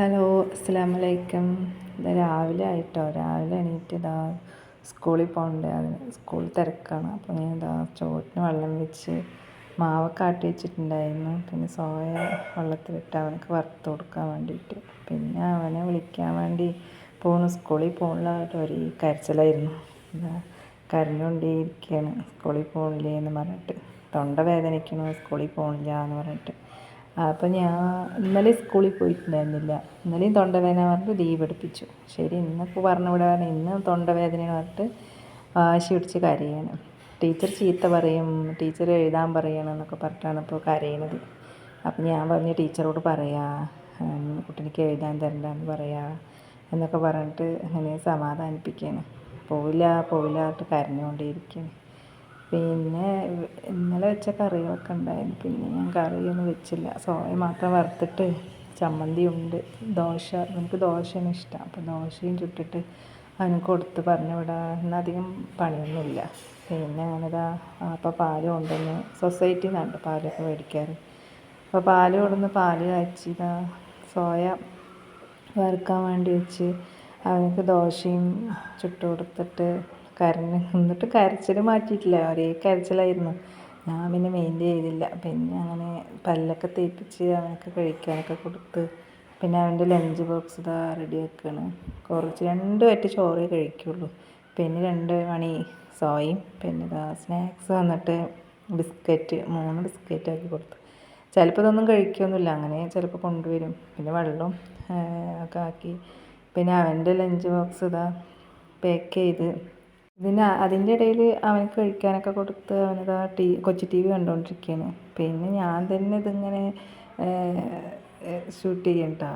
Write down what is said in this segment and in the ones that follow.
Hello അസ്സാം വലൈക്കും ഇതാ രാവിലെ ആയിട്ടോ? രാവിലെ എണീറ്റ് ഇതാ സ്കൂളിൽ പോകണ്ടേ? അതിന് സ്കൂൾ തിരക്കാണ്. അപ്പോൾ ഞാൻ ഇതാ ചോട്ടിന് വെള്ളം വെച്ച് മാവൊക്കെ ആട്ടി വെച്ചിട്ടുണ്ടായിരുന്നു. പിന്നെ സോയ വെള്ളത്തിലിട്ട് അവനക്ക് വറുത്ത് കൊടുക്കാൻ വേണ്ടിയിട്ട്. പിന്നെ അവനെ വിളിക്കാൻ വേണ്ടി പോകുന്നു സ്കൂളിൽ പോകുന്നതായിട്ട് ഒരു കരച്ചിലായിരുന്നു. എന്താ കരഞ്ഞുകൊണ്ടേയിരിക്കുകയാണ്. സ്കൂളിൽ പോകണില്ലേ എന്ന് പറഞ്ഞിട്ട്. തൊണ്ട വേദനിക്കണു സ്കൂളിൽ പോകണില്ല എന്ന് പറഞ്ഞിട്ട്. അപ്പോൾ ഞാൻ ഇന്നലെ സ്കൂളിൽ പോയിട്ടുണ്ടായിരുന്നില്ല. ഇന്നലെയും തൊണ്ടവേദന പറഞ്ഞിട്ട് ലീവ് എടുപ്പിച്ചു. ശരി ഇന്നിപ്പോൾ പറഞ്ഞു വിടാൻ ഇന്ന് തൊണ്ടവേദന പറഞ്ഞിട്ട് വാശി പിടിച്ച് കരയാണ്. ടീച്ചർ ചീത്ത പറയും ടീച്ചർ എഴുതാൻ പറയണം എന്നൊക്കെ പറഞ്ഞിട്ടാണ് ഇപ്പോൾ കരയണത്. അപ്പം ഞാൻ പറഞ്ഞു ടീച്ചറോട് പറയാ കുട്ടിക്ക് എഴുതാൻ തരണ്ടെന്ന് പറയാ എന്നൊക്കെ പറഞ്ഞിട്ട് അങ്ങനെ സമാധാനിപ്പിക്കുകയാണ് പോവില്ല പോവില്ല പറഞ്ഞിട്ട് കരഞ്ഞുകൊണ്ടേയിരിക്കുകയാണ് പിന്നെ ഇന്നലെ വെച്ച കറികളൊക്കെ ഉണ്ടായിരുന്നു. പിന്നെ ഞാൻ കറിയൊന്നും വെച്ചില്ല. സോയ മാത്രം വറുത്തിട്ട് ചമ്മന്തി ഉണ്ട് ദോശ. എനിക്ക് ദോശയാണ് ഇഷ്ടം. അപ്പോൾ ദോശയും ചുട്ടിട്ട് അവന് കൊടുത്ത് പറഞ്ഞു വിടാൻ അധികം പണിയൊന്നുമില്ല. പിന്നെ ഞാനിതാ അപ്പോൾ പാൽ കൊണ്ടുവന്ന് സൊസൈറ്റിയിൽ നിന്നാണ് പാലൊക്കെ മേടിക്കാറ്. അപ്പോൾ പാൽ കൊണ്ടുവന്ന് പാൽ കാച്ചിതാ സോയ വറുക്കാൻ വേണ്ടി വെച്ച് അവനക്ക് ദോശയും ചുട്ട് കൊടുത്തിട്ട് കരഞ്ഞ് എന്നിട്ട് കരച്ചിൽ മാറ്റിയിട്ടില്ല. ഒരേ കരച്ചിലായിരുന്നു. ഞാൻ പിന്നെ മെയിന്റെ ചെയ്തില്ല. പിന്നെ അങ്ങനെ പല്ലൊക്കെ തേപ്പിച്ച് അവനൊക്കെ കഴിക്കാനൊക്കെ കൊടുത്ത് പിന്നെ അവന്റെ ലഞ്ച് ബോക്സ് ഇതാ റെഡി ആക്കുകയാണ് കുറച്ച് രണ്ട് പറ്റി ചോറേ കഴിക്കുള്ളൂ. പിന്നെ രണ്ട് മണി സോയും പിന്നെ ഇതാ സ്നാക്സ് വന്നിട്ട് ബിസ്ക്കറ്റ് മൂന്ന് ബിസ്ക്കറ്റ് ആക്കി കൊടുത്തു. ചിലപ്പോൾ ഇതൊന്നും കഴിക്കുകയൊന്നുമില്ല അങ്ങനെ ചിലപ്പോൾ കൊണ്ടുവരും. പിന്നെ വെള്ളം ഒക്കെ ആക്കി. പിന്നെ അവന്റെ ലഞ്ച് ബോക്സ് ഇതാ പാക്ക് ചെയ്ത് ഇതിന് അതിന്റെ ഇടയിൽ അവനക്ക് കഴിക്കാനൊക്കെ കൊടുത്ത് അവനിതാ ടി കൊച്ചു ടി വി കണ്ടുകൊണ്ടിരിക്കുകയാണ് പിന്നെ ഞാൻ തന്നെ ഇതിങ്ങനെ ഷൂട്ട് ചെയ്യണ്ടാ.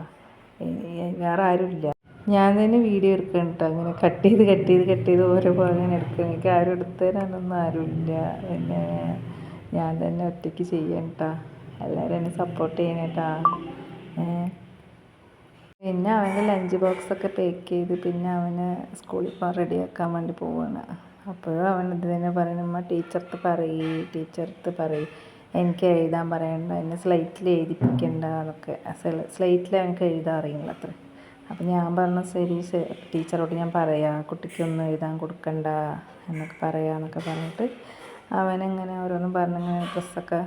വേറെ ആരുമില്ല. ഞാൻ തന്നെ വീഡിയോ എടുക്കണം കേട്ടോ അങ്ങനെ കട്ട് ചെയ്ത് കട്ട് ചെയ്ത് കട്ട് ചെയ്ത് ഓരോ ഭാഗം എടുക്കണം എനിക്ക് ആരും എടുത്തു തരാനൊന്നും ആരുമില്ല. പിന്നെ ഞാൻ തന്നെ ഒറ്റയ്ക്ക് ചെയ്യണം കേട്ടോ എല്ലാവരും എന്നെ സപ്പോർട്ട് ചെയ്യണേട്ടാ. പിന്നെ അവന്റെ ലഞ്ച് ബോക്സ് ഒക്കെ പാക്ക് ചെയ്ത് പിന്നെ അവന് സ്കൂളിൽ പോകാൻ റെഡിയാക്കാൻ വേണ്ടി പോവാണ്. അപ്പോഴും അവൻ ഇത് തന്നെ പറയുന്നത് അമ്മ ടീച്ചർക്ക് പറയ് ടീച്ചർക്ക് പറയ്. എനിക്ക് എഴുതാൻ പറയണ്ട എന്നെ സ്ലൈറ്റിൽ എഴുതിപ്പിക്കണ്ട എന്നൊക്കെ. സ്ലൈറ്റിൽ അവനക്ക് എഴുതാൻ അറിയില്ല അത്ര. അപ്പം ഞാൻ പറഞ്ഞു ശരി ടീച്ചറോട് ഞാൻ പറയാം കുട്ടിക്കൊന്നും എഴുതാൻ കൊടുക്കണ്ട എന്നൊക്കെ പറയാമെന്നൊക്കെ പറഞ്ഞിട്ട് അവനങ്ങനെ ഓരോന്നും പറഞ്ഞിങ്ങനെ ഡ്രസ്സൊക്കെ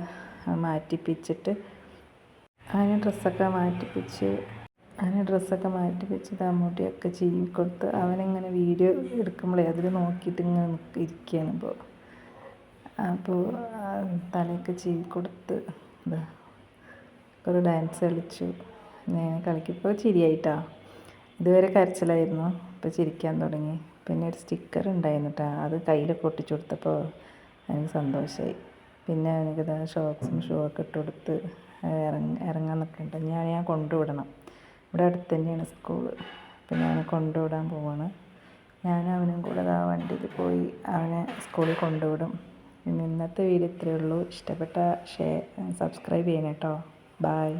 മാറ്റിപ്പിച്ചിട്ട് അവന് ഡ്രസ്സൊക്കെ മാറ്റിപ്പിച്ച് അങ്ങനെ ഡ്രസ്സൊക്കെ മാറ്റി വെച്ച് മുടിയൊക്കെ ചീവി കൊടുത്ത് അവനിങ്ങനെ വീഡിയോ എടുക്കുമ്പോഴേ അതിൽ നോക്കിയിട്ട് ഇങ്ങനെ ഇരിക്കുകയാണ് ഇപ്പോൾ. അപ്പോൾ തലയൊക്കെ ചീവി കൊടുത്ത് കുറേ ഡാൻസ് കളിച്ചു. ഞാൻ കളിക്കിപ്പോൾ ചിരിയായിട്ടാ. ഇതുവരെ കരച്ചിലായിരുന്നു. ഇപ്പോൾ ചിരിക്കാൻ തുടങ്ങി. പിന്നെ ഒരു സ്റ്റിക്കർ ഉണ്ടായിരുന്നു കേട്ടോ. അത് കയ്യിലൊക്കെ ഒട്ടിച്ചു കൊടുത്തപ്പോൾ എനിക്ക് സന്തോഷമായി. പിന്നെ എനിക്കിതാ ഷോക്സും ഷൂ ഒക്കെ ഇട്ട് കൊടുത്ത് ഇറങ്ങി ഇറങ്ങാൻ നിൽക്കുന്നുണ്ട് ഞാൻ ഞാൻ കൊണ്ടുവിടണം. ഇവിടെ അടുത്ത് തന്നെയാണ് സ്കൂൾ അപ്പം ഞാൻ കൊണ്ടുവിടാൻ പോവാണ്. ഞാൻ അവനും കൂടെ ആ വണ്ടിയിൽ പോയി അവനെ സ്കൂളിൽ കൊണ്ടുവിടും. ഇന്നത്തെ വീഡിയോ ഇത്രയേ ഉള്ളൂ. ഇഷ്ടപ്പെട്ട ഷെയർ സബ്സ്ക്രൈബ് ചെയ്യണം കേട്ടോ ബായ്